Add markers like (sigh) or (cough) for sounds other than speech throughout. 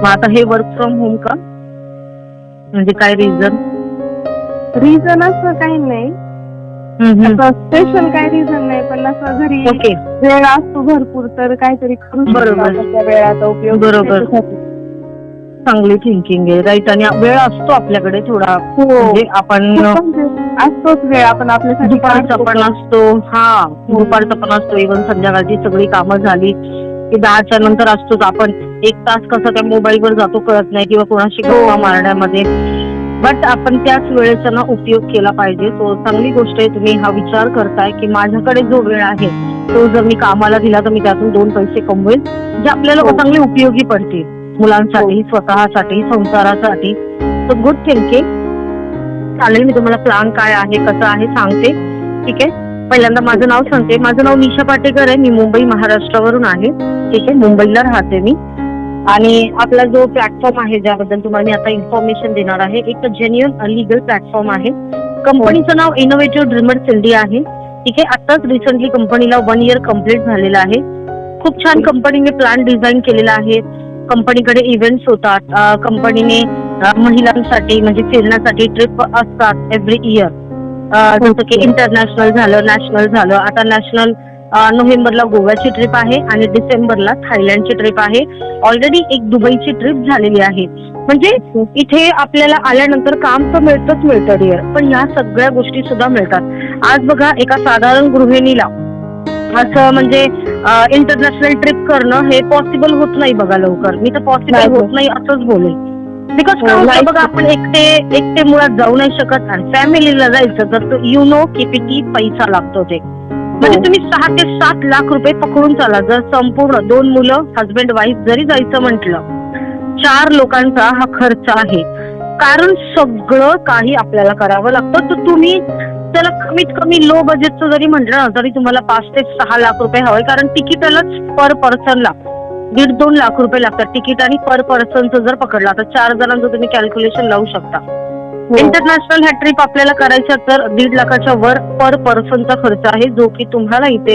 मग आता हे वर्क फ्रॉम होम का? म्हणजे काय रिझन रिझन असं काही नाही. स्पेशल काही रिझन नाही पण असं घरी ओके वेळ असतो भरपूर तर काहीतरी करू बरोबर. वेळाचा उपयोग बरोबर. चांगली थिंकिंग आहे राईट आणि वेळ असतो आपल्याकडे थोडा. हो. म्हणजे आपण म्हणजे असतोच वेळ आपण आपल्यासाठी दुपारचा. पण असतो. हा दुपारचा पण असतो. इव्हन संध्याकाळची सगळी कामं झाली की दहाच्या नंतर असतोच आपण. एक तास कसा त्या मोबाईल वर जातो कळत नाही किंवा कोणाशी गप्पा मारण्यामध्ये. बट आपण त्याच वेळेचा ना उपयोग केला पाहिजे. सो चांगली गोष्ट आहे. तुम्ही हा विचार करताय की माझ्याकडे जो वेळ आहे तो जर मी कामाला दिला तर मी त्यातून दोन पैसे कमवेल जे आपल्याला हो. चांगले उपयोगी पडतील. मुलांसाठी स्वतःसाठी संसारासाठी. सो गुड थिंकिंग चालेल मी तुम्हाला प्लॅन काय आहे कसं आहे सांगते. ठीक आहे? पहिल्यांदा माझं नाव सांगते. माझं नाव निशा पाटेकर आहे. मी मुंबई महाराष्ट्रावरून आहे. ठीक आहे? मुंबईला राहते मी. आणि आपला जो प्लॅटफॉर्म आहे ज्याबद्दल तुम्हाला मी आता इन्फॉर्मेशन देणार आहे एक जेन्युअन लिगल प्लॅटफॉर्म आहे. कंपनीचं नाव इनोव्हेटिव्ह ड्रीमर्स इंडिया आहे. ठीक आहे आताच रिसेंटली कंपनीला वन इयर कंप्लीट झालेलं आहे. खूप छान कंपनीने प्लॅन डिझाईन केलेला आहे. कंपनीकडे इव्हेंट्स होतात. कंपनीने महिलांसाठी म्हणजे फिरण्यासाठी ट्रिप असतात एव्हरी इयर जसं की इंटरनॅशनल झालं नॅशनल झालं. आता नॅशनल नोव्हेंबरला गोव्याची ट्रिप आहे आणि डिसेंबरला थायलंडची ट्रिप आहे. ऑलरेडी एक दुबईची ट्रिप झालेली आहे. म्हणजे इथे आपल्याला आल्यानंतर काम तर मिळतच मिळतं डिअर पण या सगळ्या गोष्टी सुद्धा मिळतात. आज बघा एका साधारण गृहिणीला असं म्हणजे इंटरनॅशनल ट्रिप करणं हे पॉसिबल होत नाही बघा लवकर. मी तर पॉसिबल होत. नाही असंच बोलेल. बिकॉज हो, काय नाही. बघा आपण एकटे एकटे मुळात जाऊ नाही शकत आणि फॅमिलीला जायचं तर यु नो की किती पैसा लागतो ते. म्हणजे तुम्ही सहा ते सात लाख रुपये पकडून चाला. जर संपूर्ण दोन मुलं हस्बंड वाईफ जरी जायचं म्हटलं चार लोकांचा हा खर्च आहे. कारण सगळं काही आपल्याला करावं लागतं. तर तुम्ही त्याला कमीत कमी लो बजेटचं जरी म्हटलं ना तरी तुम्हाला पाच ते सहा लाख रुपये हवे. कारण तिकीटालाच पर पर्सनला दीड दोन लाख रुपये लागतात तिकीट आणि पर पर्सनचं जर पकडला तर चार जणांचं तुम्ही कॅल्क्युलेशन लावू शकता. इंटरनॅशनल ह्या ट्रिप आपल्याला करायच्या तर दीड लाखाच्या वर पर पर्सनचा खर्च आहे जो की तुम्हाला इथे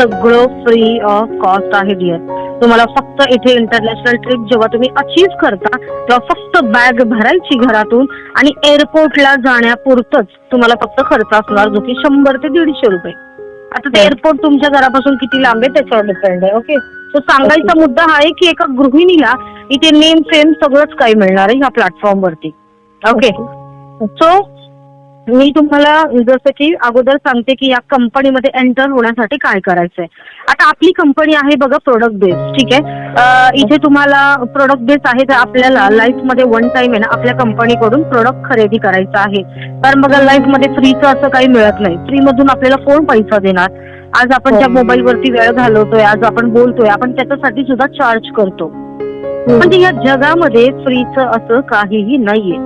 सगळं फ्री ऑफ कॉस्ट आहे डिअर तुम्हाला फक्त इथे इंटरनॅशनल ट्रिप जेव्हा तुम्ही अचीव करता तेव्हा फक्त बॅग भरायची घरातून आणि एअरपोर्टला जाण्यापुरतच तुम्हाला फक्त खर्च असणार जो की शंभर ते दीडशे रुपये. आता ते हो. एअरपोर्ट तुमच्या घरापासून किती लांब आहे त्याच्यावर डिपेंड आहे ओके तो सांगायचा मुद्दा हा आहे की एका गृहिणीला इथे नेम फेम सगळंच काही मिळणार आहे ह्या प्लॅटफॉर्म वरती. ओके सो मी तुम्हाला जसं की अगोदर सांगते की या कंपनीमध्ये एंटर होण्यासाठी काय करायचंय. आता आपली कंपनी आहे बघा प्रोडक्ट बेस ठीक आहे? इथे तुम्हाला प्रोडक्ट बेस आहे तर आपल्याला लाईफमध्ये वन टाइम आहे ना आपल्या कंपनीकडून प्रोडक्ट खरेदी करायचं आहे. कारण बघा लाईफमध्ये फ्रीचं असं काही मिळत नाही. फ्री मधून आपल्याला कोण पैसा देणार? आज आपण त्या हो. मोबाईल वरती वेळ घालवतोय आज आपण बोलतोय आपण त्याच्यासाठी सुद्धा चार्ज करतो. म्हणजे या जगामध्ये फ्रीचं असं काहीही नाहीये.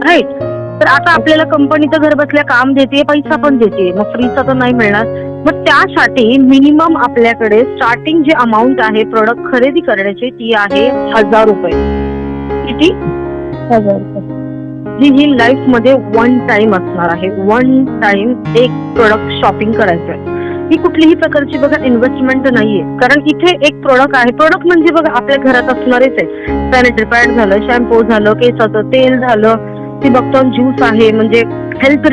राईट तर आता आपल्याला कंपनी तर घर बसल्या काम देते पैसा पण देते मग फ्रीचा तर नाही मिळणार. मग त्यासाठी मिनिमम आपल्याकडे स्टार्टिंग जे अमाऊंट आहे प्रोडक्ट खरेदी करण्याची ती आहे हजार रुपये. किती? हजार रुपये. जी ही लाईफमध्ये वन टाइम असणार आहे. वन टाइम एक प्रोडक्ट शॉपिंग करायचं आहे. ही कुठलीही प्रकारची बघा इन्व्हेस्टमेंट नाहीये. कारण इथे एक प्रोडक्ट आहे. प्रोडक्ट म्हणजे बघा आपल्या घरात असणारेच आहे. सॅनिटरी पॅड झालं शॅम्पू झालं केसाचं तेल झालं ती बघतो ज्यूस आहे. म्हणजे हेल्थ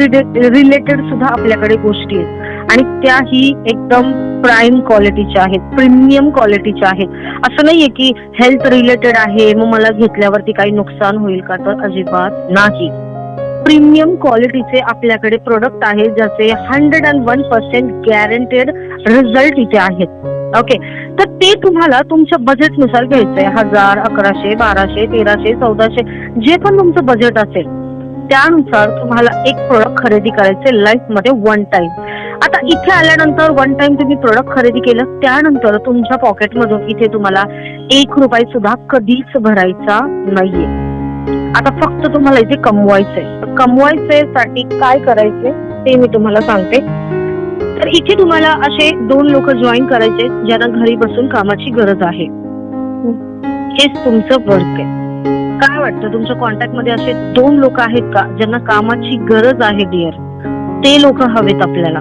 रिलेटेड सुद्धा आपल्याकडे गोष्टी आहेत. आणि त्याही एकदम प्राईम क्वालिटीच्या आहेत. प्रीमियम क्वालिटीच्या आहेत. असं नाहीये की हेल्थ रिलेटेड आहे मग मला घेतल्यावरती काही नुकसान होईल का? तर अजिबात नाही. प्रीमियम क्वालिटीचे आपल्याकडे प्रोडक्ट आहेत ज्याचे hundred and one percent guaranteed result इथे आहेत. ओके तर ते तुम्हाला तुमच्या बजेटनुसार घ्यायचंय. हजार अकराशे बाराशे तेराशे चौदाशे जे पण तुमचं बजेट असेल त्यानुसार तुम्हाला एक प्रोडक्ट खरेदी करायचे लाईफमध्ये वन टाइम आता इथे आल्यानंतर वन टाइम तुम्ही प्रोडक्ट खरेदी केलं त्यानंतर तुमच्या पॉकेटमधून इथे तुम्हाला एक रुपये सुद्धा कधीच भरायचा नाहीये. आता फक्त तुम्हाला इथे कमवायचंय. कमवायचे साठी काय करायचे ते मी तुम्हाला सांगते. तर इथे तुम्हाला असे दोन लोक जॉईन करायचे ज्यांना घरी बसून कामाची गरज आहे. हेच तुमचं वर्क आहे. काय वाटतं? तुमच्या कॉन्टॅक्टमध्ये असे दोन लोक आहेत का ज्यांना कामाची गरज आहे डिअर ते लोक हवेत आपल्याला.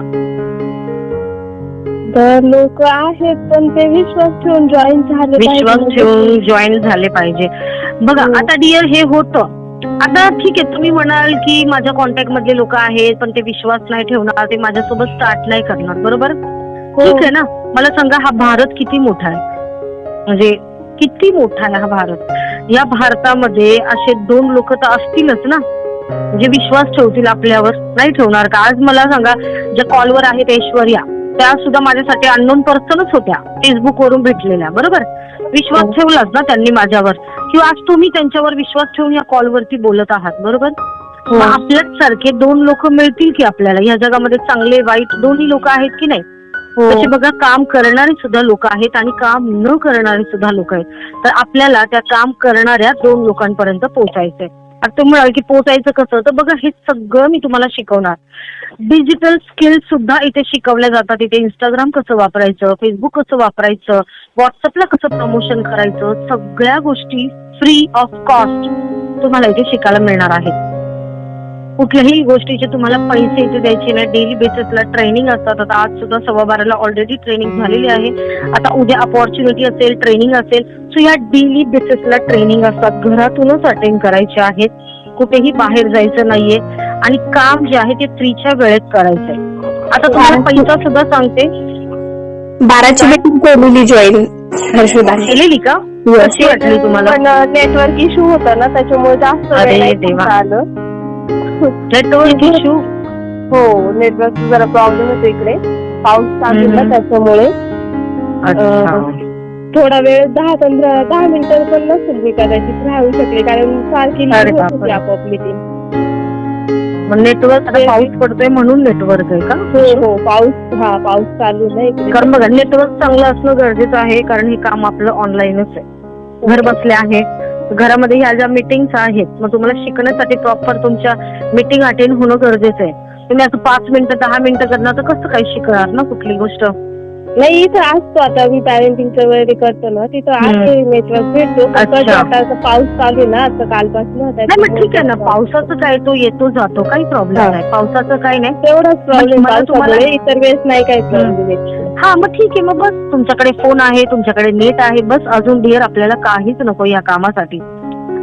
तर लोक आहेत पण ते विश्वास ठेवून जॉईन झाले विश्वास. ठेवून जॉईन झाले पाहिजे. बघा हो. आता डिअर हे होतं. आता ठीक आहे तुम्ही म्हणाल की माझ्या कॉन्टॅक्ट मधले लोक आहेत पण ते विश्वास नाही ठेवणार ते माझ्यासोबत स्टार्ट नाही करणार बरोबर? हो. ठीक आहे ना? मला सांगा हा भारत किती मोठा आहे? म्हणजे किती मोठा आहे हा भारत? या भारतामध्ये असे दोन लोक तर असतीलच ना? जे विश्वास ठेवतील आपल्यावर? नाही ठेवणार का? आज मला सांगा ज्या कॉलवर आहेत ऐश्वर्या त्या सुद्धा माझ्यासाठी अननोन पर्सनच होत्या फेसबुक वरून भेटलेल्या बरोबर? विश्वास हो. ठेवलाच ना त्यांनी माझ्यावर. किंवा आज तुम्ही त्यांच्यावर विश्वास ठेवून या कॉलवरती बोलत आहात बरोबर? हो. आपल्याच सारखे दोन लोक मिळतील की आपल्याला? या जगामध्ये चांगले वाईट दोन्ही लोक आहेत की नाही? हो. तसे बघा काम करणारे सुद्धा लोक आहेत आणि काम न करणारे सुद्धा लोक आहेत. तर आपल्याला त्या काम करणाऱ्या दोन लोकांपर्यंत पोहोचायचंय. आता तुम्ही म्हणाल की पोहोचायचं कसं? तर बघा हे सगळं मी तुम्हाला शिकवणार. डिजिटल स्किल्स सुद्धा इथे शिकवल्या जातात. इथे इंस्टाग्राम कसं वापरायचं? फेसबुक कसं वापरायचं? व्हॉट्सअपला कसं प्रमोशन करायचं? सगळ्या गोष्टी फ्री ऑफ कॉस्ट तुम्हाला इथे शिकायला मिळणार आहेत कुठल्याही गोष्टीचे तुम्हाला पैसे इथे द्यायचे नाही. डेली बेसिसला ट्रेनिंग असतात. आता आज सुद्धा सव्वा बाराला ऑलरेडी ट्रेनिंग झालेली आहे. आता उद्या अपॉर्च्युनिटी असेल ट्रेनिंग असेल. सो या डेली बेसिसला ट्रेनिंग असतात. घरातूनच अटेंड करायचे आहेत. कुठेही बाहेर जायचं नाहीये. आणि काम जे आहे ते फ्रीच्या वेळेत करायचंय आता तुम्हाला पैसा सुद्धा सांगते. बाराची जॉईन केलेली का? कशी वाटली तुम्हाला. पण नेटवर्क इश्यू होता ना त्याच्यामुळे जास्त वेळ अरे नाही देवा. थांबता आलं. नेटवर्क इश्यू (laughs) हो नेटवर्क जरा प्रॉब्लेम होतो इकडे. पाऊस चालू ना. त्याच्यामुळे. अच्छा. थोडा वेळ दहा पंधरा दहा मिनिटं पण नसेल मी कदाचित राहू शकले कारण सारखी अरे होत होती बापरे. आपोआप मीटिंग नेटवर्क आता पाऊस पडतोय म्हणून नेटवर्क आहे का? हो हो पाऊस हा पाऊस चालू आहे ना इकडे. कारण बघा नेटवर्क चांगलं असणं गरजेचं आहे कारण हे काम आपलं ऑनलाईनच आहे. घर बसले आहे. घरामध्ये ह्या ज्या मिटिंग्स आहेत मग तुम्हाला शिकण्यासाठी प्रॉपर तुमच्या मिटिंग अटेंड होणं गरजेचं आहे. तुम्ही असं पाच मिनिटं दहा मिनिटं करणार तर कसं काही शिकणार ना कुठली गोष्ट? नाही इथं असतो आता मी पॅरेंटिंगचं वगैरे करतो ना तिथं आहे नेटवर्क भेटतो. अच्छा. आता असं पाऊस चालू आहे ना आता कालपासून नाही मग ठीक आहे ना पावसाचं काय तो येतो जातो काही प्रॉब्लेम. नाही. पावसाचं काही नाही. तेवढाच प्रॉब्लेम मला तुम्हाला- पावसामुळे इतर वेळेस नाही काही प्रॉब्लेम येत. हा मग ठीक आहे मग बस. तुमच्याकडे फोन आहे तुमच्याकडे नेट आहे बस. अजून डिअर आपल्याला काहीच नको या कामासाठी.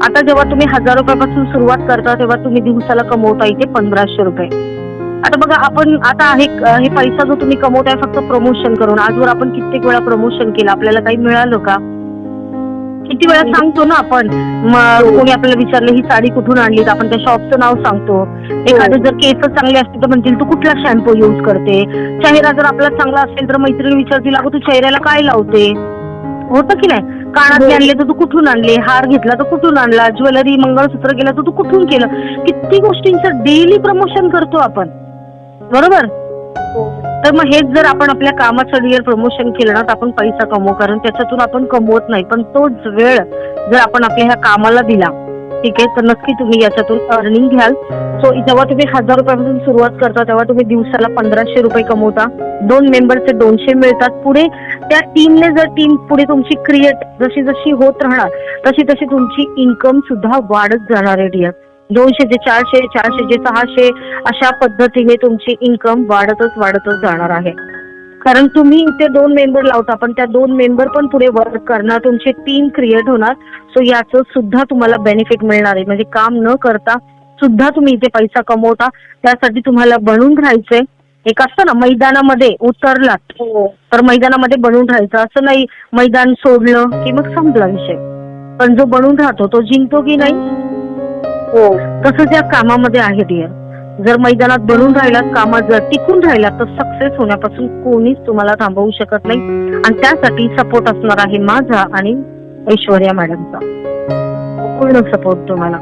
आता जेव्हा तुम्ही हजार रुपयापासून सुरुवात करता तेव्हा तुम्ही दिवसाला कमवता इथे पंधराशे रुपये. आता बघा आपण आता हे हे पैसा जो तुम्ही कमवताय फक्त प्रमोशन करून. आजवर आपण कित्येक वेळा प्रमोशन केलं आपल्याला काही मिळालं का? किती वेळा सांगतो ना आपण कोणी आपल्याला विचारलं ही साडी कुठून आणली तर आपण त्या शॉपचं नाव सांगतो. एखादे जर केस चांगले असतील तर म्हणतील तू कुठला शॅम्पू यूज करते? चेहरा जर आपला चांगला असेल तर मैत्रिणी विचारतील अगं तू चेहऱ्याला काय लावते? होतं की नाही? कानातले आणले तर तू कुठून आणले? हार घेतला तर कुठून आणला? ज्वेलरी मंगळसूत्र केलं तर तू कुठून केलं? किती गोष्टींचं डेली प्रमोशन करतो आपण. बरोबर? तर मग हेच जर आपण आपल्या कामाचं रिअल प्रमोशन केलं ना तर आपण पैसा कमवू. कारण त्याच्यातून आपण कमवत नाही. पण तोच वेळ जर आपण आपल्या ह्या कामाला दिला ठीक आहे तर नक्की तुम्ही याच्यातून अर्निंग घ्याल. सो जेव्हा तुम्ही हजार रुपयापासून सुरुवात करता तेव्हा तुम्ही दिवसाला पंधराशे रुपये कमवता. दोन मेंबरचे दोनशे मिळतात. पुढे त्या टीमने जर टीम पुढे तुमची क्रिएट जशी जशी होत राहणार तशी तशी तुमची इन्कम सुद्धा वाढत जाणार आहे डिअर दोनशे ते चारशे चारशे ते सहाशे अशा पद्धतीने तुमची इन्कम वाढतच वाढतच जाणार आहे. कारण तुम्ही इथे दोन मेंबर लावता पण त्या दोन मेंबर पण पुढे वर्क करणार तुमची टीम क्रिएट होणार. सो याचं सुद्धा तुम्हाला बेनिफिट मिळणार आहे. म्हणजे काम न करता सुद्धा तुम्ही इथे पैसा कमवता. त्यासाठी तुम्हाला बनून राहायचंय. एक असतं ना मैदानामध्ये उतरलात हो. तर मैदानामध्ये बनून राहायचं. असं नाही मैदान सोडलं की मग संपला विषय. पण जो बनून राहतो तो जिंकतो की नाही? हो तसंच या कामामध्ये आहे डिअर जर मैदानात बनून राहिलात कामात जर टिकून राहिलात तर सक्सेस होण्यापासून कोणीच तुम्हाला थांबवू शकत नाही. आणि त्यासाठी सपोर्ट असणार आहे माझा आणि ऐश्वर्या मॅडमचा पूर्ण सपोर्ट तुम्हाला.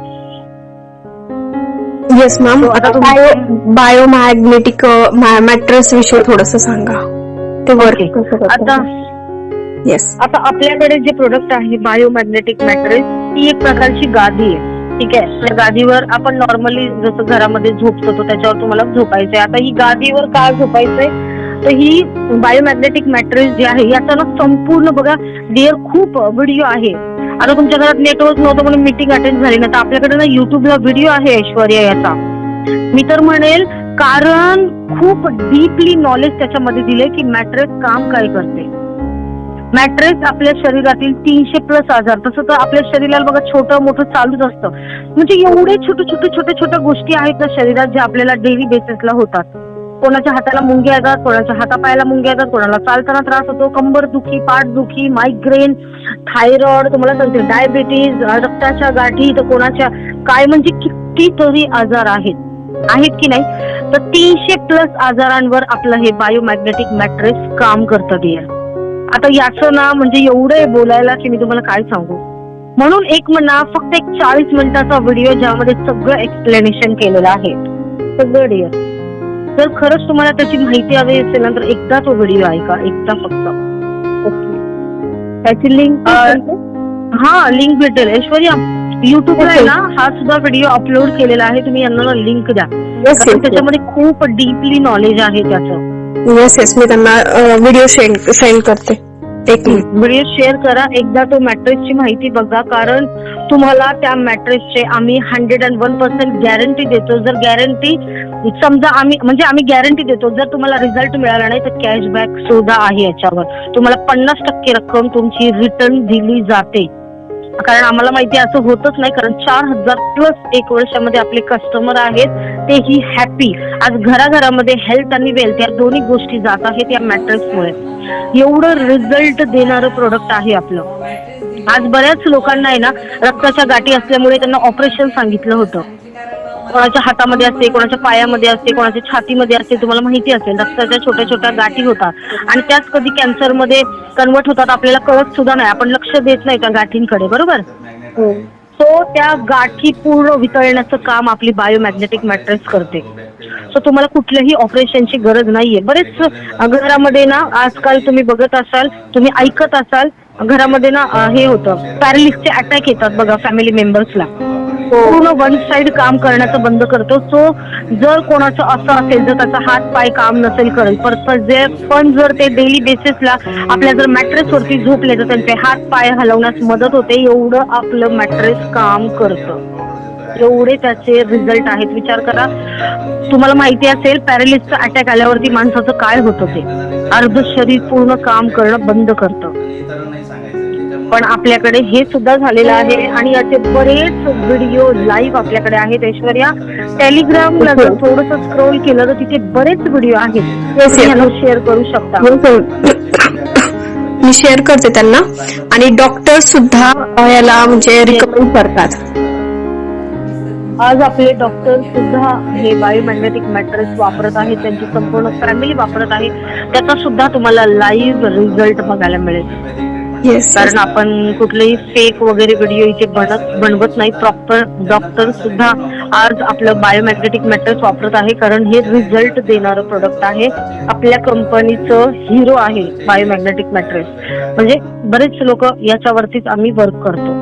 येस मॅम बायोमॅग्नेटिक मॅट्रेस विषयी थोडस सांगा. ते वर्क आता येस आता आपल्याकडे जे प्रोडक्ट आहे बायोमॅग्नेटिक मॅट्रेस ही एक प्रकारची गादी आहे. ठीक आहे. त्या गादीवर आपण नॉर्मली जसं घरामध्ये झोपतो तो त्याच्यावर तुम्हाला झोपायचंय. आता ही गादीवर का झोपायचंय? तर ही बायोमॅग्नेटिक मॅट्रेस जी आहे याचा ना संपूर्ण बघा डिअर खूप व्हिडिओ आहे. आता तुमच्या घरात नेटवर्क नव्हतं म्हणून मीटिंग अटेंड झाली ना तर आपल्याकडे ना युट्यूबला व्हिडिओ आहे ऐश्वर्या याचा. मी तर म्हणेल कारण खूप डीपली नॉलेज त्याच्यामध्ये दिले की मॅट्रेस काम काय करते. मॅट्रेस आपल्या शरीरातील तीनशे प्लस आजार. तसं तर आपल्या शरीराला बघा छोटं मोठं चालूच असतं. म्हणजे एवढे छोटे छोटे छोटे छोट्या गोष्टी आहेत ना शरीरात ज्या आपल्याला डेली बेसिसला होतात. कोणाच्या हाताला मुंग्या येतात कोणाच्या हातापायाला मुंग्या येतात कोणाला चालताना त्रास होतो कंबर दुखी पाठ दुखी मायग्रेन थायरॉइड तुम्हाला सांगते डायबिटीज रक्ताच्या गाठी तर कोणाच्या काय म्हणजे कितीतरी आजार आहेत. आहेत की नाही? तर तीनशे प्लस आजारांवर आपलं हे बायोमॅग्नेटिक मॅट्रेस काम करतं डिअर आता याचं ना म्हणजे एवढं आहे बोलायला की मी तुम्हाला काय सांगू? म्हणून एक म्हणा फक्त एक चाळीस मिनिटाचा व्हिडिओ ज्यामध्ये सगळं एक्सप्लेनेशन केलेलं आहे. सगळं डिअर जर खरंच तुम्हाला त्याची माहिती हवी असेल ना तर एकदा तो व्हिडिओ ऐका एकदा फक्त. त्याची लिंक हा लिंक भेटेल. ऐश्वर्या युट्यूबला आहे ना हा सुद्धा व्हिडिओ अपलोड केलेला आहे. तुम्ही यांना लिंक द्या. कारण त्याच्यामध्ये खूप डीपली नॉलेज आहे त्याचं. येस येस मी त्यांना व्हिडिओ सेंड सेंड करते. एक व्हिडिओ शेअर करा. एकदा तो मॅट्रेसची माहिती बघा कारण तुम्हाला त्या मॅट्रेसचे आम्ही hundred and one percent guarantee देतो. जर गॅरंटी समजा आम्ही म्हणजे आम्ही गॅरंटी देतो. जर तुम्हाला रिझल्ट मिळाला नाही तर कॅशबॅक सुद्धा आहे याच्यावर. तुम्हाला पन्नास टक्के रक्कम तुमची रिटर्न दिली जाते. कारण आम्हाला माहिती असं होतच नाही कारण चार हजार प्लस एक वर्षामध्ये आपले कस्टमर आहेत. तेही हॅपी आज घराघरामध्ये हेल्थ आणि वेल्थ या दोन्ही गोष्टी जात आहेत या मॅट्रेसमुळे एवढं रिझल्ट देणारं प्रोडक्ट आहे आपलं. आज बऱ्याच लोकांना आहे ना रक्ताच्या गाठी असल्यामुळे त्यांना ऑपरेशन सांगितलं होतं. कोणाच्या हातामध्ये असते कोणाच्या पायामध्ये असते कोणाच्या छातीमध्ये असते तुम्हाला माहिती असेल रक्ताच्या छोट्या छोट्या गाठी होतात. आणि त्याच कधी कॅन्सरमध्ये कन्वर्ट होतात आपल्याला कळत सुद्धा नाही. आपण लक्ष देत नाही त्या गाठींकडे बरोबर? सो त्या गाठी पूर्ण वितळण्याचं काम आपली बायोमॅग्नेटिक मॅट्रेस करते. सो तुम्हाला कुठल्याही ऑपरेशनची गरज नाहीये. बरेच घरामध्ये ना आजकाल तुम्ही बघत असाल तुम्ही ऐकत असाल घरामध्ये ना हे होतं. पॅरालिसचे अटॅक येतात बघा फॅमिली मेंबर्सला पूर्ण वन साइड काम करण्याचं बंद करतो. सो जर कोणाचं असं असेल जर त्याचा हात पाय काम नसेल करेल परत जे पण जर ते डेली बेसिसला आपल्या जर मॅट्रेस वरती झोपले तर त्यांचे हात पाय हलवण्यास मदत होते एवढं आपलं मॅट्रेस काम करतं. एवढे त्याचे रिझल्ट आहेत. विचार करा तुम्हाला माहिती असेल पॅरालिसचा अटॅक आल्यावरती माणसाचं काय होतं ते? अर्ध शरीर पूर्ण काम करणं बंद करतं. पण आपल्याकडे हे सुद्धा झालेलं आहे आणि याचे बरेच व्हिडिओ लाईव्ह आपल्याकडे आहेत. ऐश्वर्या टेलिग्रामला जर थोडस स्क्रोल केलं तर तिथे बरेच व्हिडिओ आहेत. शेअर करू शकता. हो, हो. मी शेअर करते त्यांना. आणि डॉक्टर सुद्धा याला म्हणजे रिकमेंड करतात. आज आपले डॉक्टर सुद्धा हे बायोमॅग्नेटिक मॅट्रेस वापरत आहेत. त्यांची संपूर्ण फॅमिली वापरत आहे. त्याचा सुद्धा तुम्हाला लाईव्ह रिझल्ट बघायला मिळेल. येस कारण आपण कुठलेही फेक वगैरे व्हिडिओ इथे बनत बनवत नाही. प्रॉपर डॉक्टर सुद्धा आज आपलं बायोमॅग्नेटिक मॅट्रेस वापरत आहे. कारण हे रिझल्ट देणारं प्रोडक्ट आहे. आपल्या कंपनीचं हिरो आहे बायोमॅग्नेटिक मॅट्रेस म्हणजे बरेच लोक याच्यावरतीच आम्ही वर्क करतो.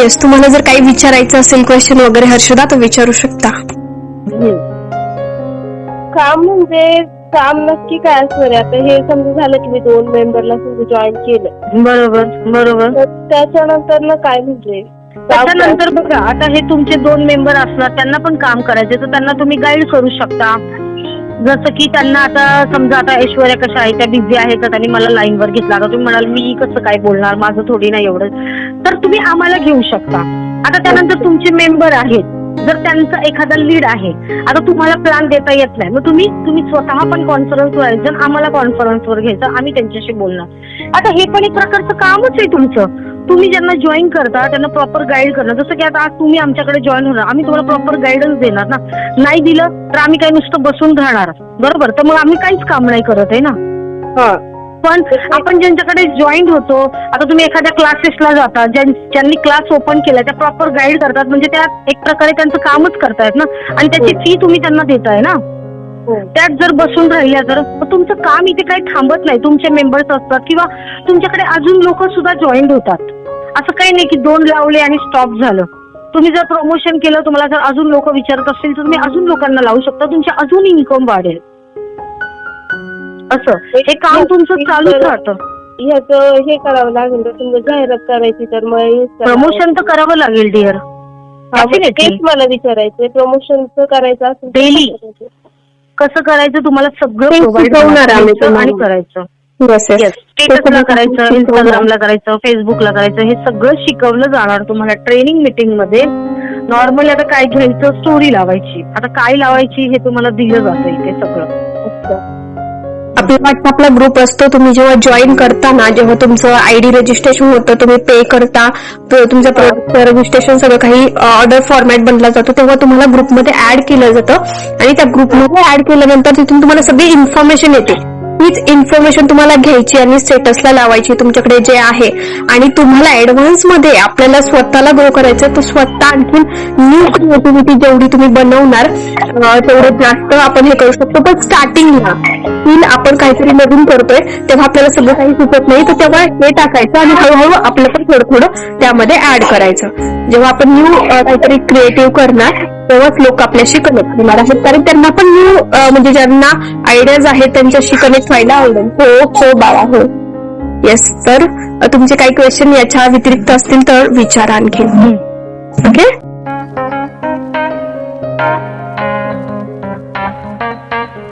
येस तुम्हाला जर काही विचारायचं असेल क्वेश्चन वगैरे हर्षदा तर विचारू शकता. काम म्हणजे काम नक्की काय असणार आहे? आता हे समजा झालं की मी दोन मेंबरला समजा जॉईन केलं. बरोबर बरोबर. तर त्याच्यानंतर ना काय म्हणजे? त्याच्यानंतर बघा आता हे तुमचे दोन मेंबर असणार त्यांना पण काम करायचे तर त्यांना तुम्ही गाईड करू शकता. जसं की त्यांना आता समजा आता ऐश्वर्या कशा आहे त्या बिझी आहेत तर त्यांनी मला लाईनवर घेतला. आता तुम्ही म्हणाल मी कसं काय बोलणार? माझं थोडी नाही एवढं. तर तुम्ही आम्हाला घेऊ शकता. आता त्यानंतर तुमचे मेंबर आहेत. जर त्यांचं एखादा लीड आहे आता तुम्हाला प्लॅन देता येत नाही मग तुम्ही तुम्ही स्वतः पण कॉन्फरन्सवर यायचं आम्हाला कॉन्फरन्सवर घ्यायचं आम्ही त्यांच्याशी बोलणार. आता हे पण एक प्रकारचं कामच आहे तुमचं. तुम्ही ज्यांना जॉईन करता त्यांना प्रॉपर गाईड करणं जसं की आता आज तुम्ही आमच्याकडे जॉईन होणार आम्ही तुम्हाला प्रॉपर गाईडन्स देणार ना. नाही दिलं तर आम्ही काही नुसतं बसून राहणार. बरोबर? तर मग आम्ही काहीच काम नाही करत आहे ना? पण आपण ज्यांच्याकडे जॉईन होतो आता तुम्ही एखाद्या क्लासेसला जाता ज्यां- ज्यांनी क्लास ओपन केलाय त्या प्रॉपर गाईड करतात म्हणजे त्या एक प्रकारे त्यांचं कामच करतायत ना? आणि त्याची फी तुम्ही त्यांना देताय ना? त्यात जर बसून राहिल्या तर तुमचं काम इथे काही थांबत नाही. तुमचे मेंबर्स असतात किंवा तुमच्याकडे अजून लोक सुद्धा जॉईन होतात. असं काही नाही की दोन लावले आणि स्टॉप झालं. तुम्ही जर प्रमोशन केलं तुम्हाला जर अजून लोक विचारत असतील तर तुम्ही अजून लोकांना लावू शकता. तुमचे अजून इन्कम वाढेल. असं. हे काम तुमचं चालूच राहतं. ह्याचं हे करावं लागेल तर समजा जाहिरात करायची तर मग Insta- प्रमोशन तर करावं लागेल डिअर हा, मग तेच मला विचारायचंय प्रमोशन करायचं असेल तर Daily. कसं करायचं? कसं करायचं तुम्हाला सगळं ते आम्ही आणि तुम्हाला. करायचं. येस स्टेटसला करायचं. इंस्टाग्रामला करायचं फेसबुकला करायचं हे सगळं शिकवलं जाणार तुम्हाला ट्रेनिंग मीटिंगमध्ये. नॉर्मली आता काय घ्यायचं? स्टोरी लावायची. आता काय लावायची हे तुम्हाला दिलं जातं इथे सगळं. आपला व्हॉट्सअपला ग्रुप असतो. तुम्ही जेव्हा जॉईन करता ना जेव्हा तुमचं आयडी रजिस्ट्रेशन होतं तुम्ही पे करता तुमचं प्रोडक्ट रजिस्ट्रेशन सगळं काही ऑर्डर फॉर्मॅट बनला जातो तेव्हा तुम्हाला ग्रुपमध्ये ऍड केलं जातं. आणि त्या ग्रुपमध्ये ऍड केल्यानंतर तिथून तुम्हाला सगळी इन्फॉर्मेशन येते. हीच इन्फॉर्मेशन तुम्हाला घ्यायची आणि स्टेटसला लावायची तुमच्याकडे जे आहे. आणि तुम्हाला ऍडव्हान्समध्ये आपल्याला स्वतःला ग्रो करायचं तर स्वतः आणखीन न्यू क्रिएटिव्हिटी जेवढी तुम्ही बनवणार तेवढं जास्त आपण हे करू शकतो. पण स्टार्टिंगला स्किल आपण काहीतरी नवीन करतोय तेव्हा आपल्याला सगळं काही सुचत नाही तर तेव्हा हे टाकायचं आणि हळूहळू आपलं पण थोडं थोडं त्यामध्ये ऍड करायचं. जेव्हा आपण न्यू काहीतरी क्रिएटिव्ह करणार तेव्हाच लोक आपल्याशी कनेक्ट होणार आहेत. कारण त्यांना पण न्यू म्हणजे ज्यांना आयडियाज आहेत त्यांच्याशी कनेक्ट व्हायला आवडेल. हो हो बाळा हो. येस तर तुमचे काही क्वेश्चन याच्या व्यतिरिक्त असतील तर विचारा आणखी. ओके